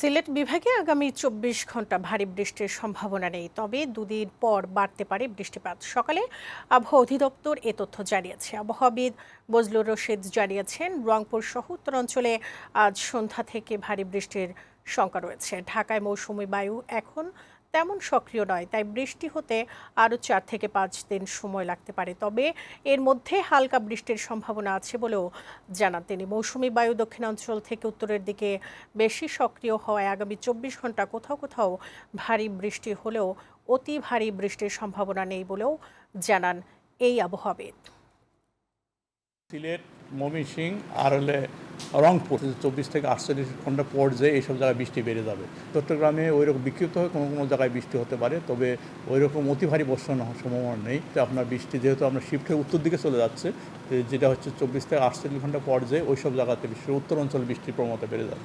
সিলেট বিভাগে আগামী চব্বিশ ঘণ্টা ভারী বৃষ্টির সম্ভাবনা নেই। তবে দুদিন পর বাড়তে পারে বৃষ্টিপাত। সকালে আবহাওয়া অধিদপ্তর এ তথ্য জানিয়েছে। আবহাওয়াবিদ বজলুর রশিদ জানিয়েছেন, রংপুর সহ উত্তরাঞ্চলে আজ সন্ধ্যা থেকে ভারী বৃষ্টির শঙ্কা রয়েছে। ঢাকায় মৌসুমি বায়ু এখন তেমন সক্রিয় নয়, তাই বৃষ্টি হতে আরও চার থেকে পাঁচ দিন সময় লাগতে পারে। তবে এর মধ্যে হালকা বৃষ্টির সম্ভাবনা আছে বলেও জানান তিনি। মৌসুমি বায়ু দক্ষিণাঞ্চল থেকে উত্তরের দিকে বেশি সক্রিয় হওয়ায় আগামী চব্বিশ ঘণ্টা কোথাও কোথাও ভারী বৃষ্টি হলেও অতি ভারী বৃষ্টির সম্ভাবনা নেই বলেও জানান এই আবহাওয়াবিদ। সিলেট ময়মনসিং আর হলে রংপুর চব্বিশ থেকে আটচল্লিশ ঘণ্টা পর যে এইসব জায়গায় বৃষ্টি বেড়ে যাবে। চট্টগ্রামে ওই রকম বিক্ষিপ্ত হয়ে কোনো কোনো জায়গায় বৃষ্টি হতে পারে, তবে ওই রকম অতি ভারী বর্ষণ হওয়ার সম্ভাবনা নেই। তো আপনার বৃষ্টি যেহেতু আপনার শিফট হয়ে উত্তর দিকে চলে যাচ্ছে যেটা হচ্ছে চব্বিশ থেকে আটচল্লিশ ঘণ্টা পর যে ওই সব জায়গাতে বিশ্বের উত্তর অঞ্চল বৃষ্টির প্রবণতা বেড়ে যাবে।